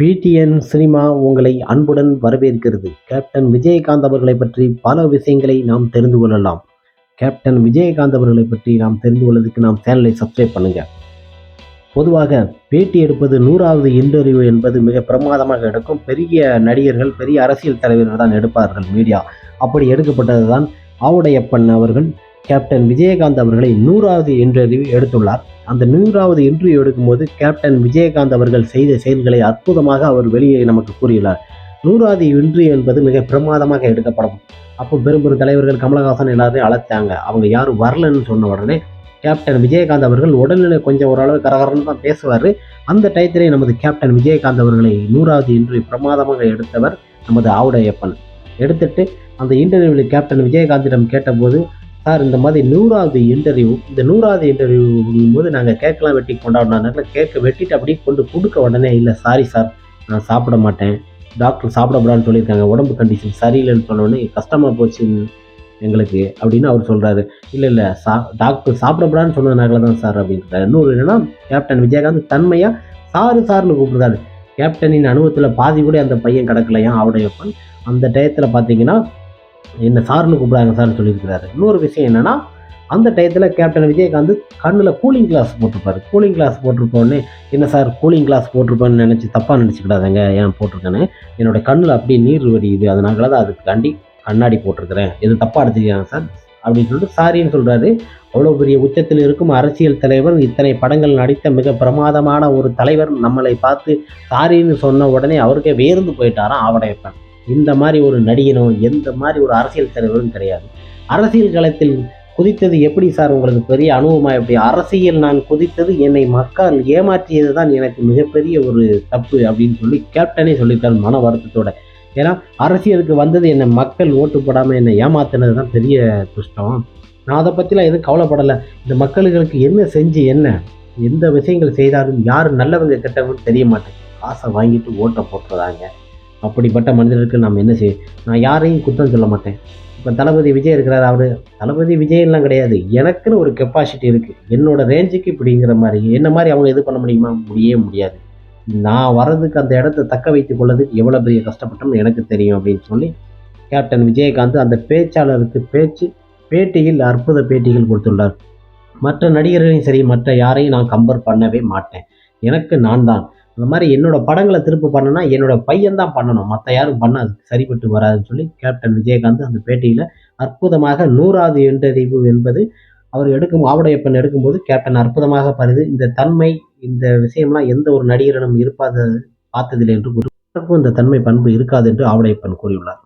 PTN cinema உங்களை அன்புடன் வரவேற்கிறது. கேப்டன் விஜயகாந்த் அவர்களை பற்றி பல விஷயங்களை நாம் தெரிந்து கொள்ளலாம். கேப்டன் விஜயகாந்த் அவர்களை பற்றி நாம் தெரிந்து கொள்வதற்கு நாம் சேனலை சப்ஸ்கிரைப் பண்ணுங்க. பொதுவாக பேட்டி எடுப்பது நூறாவது இன்டர்வியூ என்பது மிக பிரமாதமாக எடுக்கும். பெரிய நடிகர்கள் பெரிய அரசியல் தலைவர்கள் தான் எடுப்பார்கள் மீடியா. அப்படி எடுக்கப்பட்டது தான் ஆவுடையப்பன் அவர்கள் கேப்டன் விஜயகாந்த் அவர்களை நூறாவது இன்டர்வியூ எடுத்துள்ளார். அந்த நூறாவது இன்டர்வியூ எடுக்கும்போது கேப்டன் விஜயகாந்த் அவர்கள் செய்த செயல்களை அற்புதமாக அவர் வெளியே நமக்கு கூறியுள்ளார். நூறாவது இன்டர்வியூ என்பது மிக பிரமாதமாக எடுக்கப்படும். அப்போ பெரும் பெரும் தலைவர்கள் கமலஹாசன் எல்லாரையும் அழைத்தாங்க. அவங்க யாரும் வரலன்னு சொன்ன உடனே கேப்டன் விஜயகாந்த் அவர்கள் உடல்நிலை கொஞ்சம் ஓரளவு கரகரன்னு தான் பேசுவார். அந்த டயத்திலே நமது கேப்டன் விஜயகாந்த் அவர்களை நூறாவது இன்டர்வியூ பிரமாதமாக எடுத்தவர் நமது ஆவுடையப்பன். எடுத்துட்டு அந்த இன்டர்வியூவில் கேப்டன் விஜயகாந்திடம் கேட்டபோது சார் இந்த மாதிரி நூறாவது இன்டர்வியூ இந்த நூறாவது இன்டர்வியூ போது நாங்கள் கேட்கலாம் வெட்டி கொண்டாடினாங்க கேட்க வெட்டிட்டு அப்படியே கொண்டு கொடுக்க உடனே இல்லை சாரி சார் நான் சாப்பிட மாட்டேன். டாக்டர் சாப்பிடக்கூடாதுன்னு சொல்லியிருக்காங்க. உடம்பு கண்டிஷன் சரியில்லைன்னு சொன்ன கஷ்டமாக போச்சு எங்களுக்கு அப்படின்னு அவர் சொல்கிறாரு இல்லை இல்லை சா டாக்டர் சாப்பிடக்கூடாதுன்னு சொன்னதுனால தான் சார் அப்படின்றாரு. இன்னொரு என்னன்னா கேப்டன் விஜயகாந்த் தன்மையாக சாரு சார்னு கூப்பிடுறாரு. கேப்டனின் அனுபவத்தில் பாதி கூட அந்த பையன் கிடக்கலையா? ஆவுடையப்பன் அந்த டயத்தில் பார்த்தீங்கன்னா என்ன சார்னு கூப்பிடாங்க சார்னு சொல்லியிருக்கிறாரு. இன்னொரு விஷயம் என்னென்னா அந்த டயத்தில் கேப்டன் விஜயகாந்த் கண்ணில் கூலிங் கிளாஸ் போட்டிருப்பாரு. கூலிங் கிளாஸ் போட்டிருப்போன்னே என்ன சார் கூலிங் கிளாஸ் போட்டிருப்பேன்னு நினச்சி தப்பாக நினச்சிக்கிடாதங்க ஏன் போட்டிருக்கேன்னு? என்னோட கண்ணில் அப்படியே நீர் வடியுது. அதனால தான் அதுக்கு கண்டி கண்ணாடி போட்டிருக்கிறேன். எது தப்பாக எடுத்துக்கிறாங்க சார்? அப்படின்னு சொல்லிட்டு சாரின்னு சொல்கிறாரு அவ்வளோ பெரிய உச்சத்தில் இருக்கும் அரசியல் தலைவர் இத்தனை படங்கள் நடித்த மிக பிரமாதமான ஒரு தலைவர் நம்மளை பார்த்து சாரின்னு சொன்ன உடனே அவருக்கே வேர்ந்து போயிட்டாராம் ஆவடையப்பன். இந்த மாதிரி ஒரு நடிகனோ எந்த மாதிரி ஒரு அரசியல் தலைவரும் கிடையாது. அரசியல் களத்தில் குதித்தது எப்படி சார்? உங்களுக்கு பெரிய அனுபவமாக எப்படி? அரசியல் நான் குதித்தது என்னை மக்கள் ஏமாற்றியது தான் எனக்கு மிகப்பெரிய ஒரு தப்பு அப்படின்னு சொல்லி கேப்டனே சொல்லியிருக்காரு மன வருத்தத்தோட. ஏன்னா அரசியலுக்கு வந்தது என்னை மக்கள் ஓட்டு போடாமல் என்னை ஏமாத்தினது தான் பெரிய குஷ்டம். நான் அதை பற்றிலாம் எதுவும் கவலைப்படலை. இந்த மக்களுக்கு என்ன செஞ்சு என்ன எந்த விஷயங்கள் செய்தாலும் யார் நல்லவங்க கெட்டவங்க தெரிய மாட்டேங்குது. காசை வாங்கிட்டு ஓட்டை போட்டுறதாங்க அப்படிப்பட்ட மனிதருக்கு நாம் என்ன செய்ய நான் யாரையும் குற்றம் சொல்ல மாட்டேன். இப்போ தளபதி விஜய் இருக்கிறார் அவர் தளபதி விஜயெல்லாம் கிடையாது. எனக்குன்னு ஒரு கெப்பாசிட்டி இருக்குது என்னோட ரேஞ்சுக்கு இப்படிங்கிற மாதிரி என்ன மாதிரி அவங்க இது பண்ண முடியுமா? முடியவே முடியாது. நான் வர்றதுக்கு அந்த இடத்த தக்க வைத்து கொள்ளதுக்கு எவ்வளோ பெரிய கஷ்டப்பட்டோம்னு எனக்கு தெரியும் அப்படின்னு சொல்லி கேப்டன் விஜயகாந்த் அந்த பேச்சாளருக்கு பேச்சு பேட்டியில் அற்புத பேட்டிகள் கொடுத்துள்ளார். மற்ற நடிகர்களையும் சரி மற்ற யாரையும் நான் கம்பேர் பண்ணவே மாட்டேன். எனக்கு நான் தான் அந்த மாதிரி என்னோட படங்களை திரும்ப பண்ணனா என்னோட பையன் தான் பண்ணணும். மற்ற யாரும் பண்ணாது. சரிப்பட்டு வராதுன்னு சொல்லி கேப்டன் விஜயகாந்த் அந்த பேட்டியில் அற்புதமாக நூறாவது இன்டர்வியூ என்பது அவர் எடுக்கும் ஆவடையப்பன் எடுக்கும்போது கேப்டன் அற்புதமாக பருது. இந்த தன்மை இந்த விஷயம்லாம் எந்த ஒரு நடிகரிடம் இருப்பாத பார்த்ததில்லை என்று கூறி இந்த தன்மை பண்பு இருக்காது என்று ஆவடையப்பன் கூறியுள்ளார்.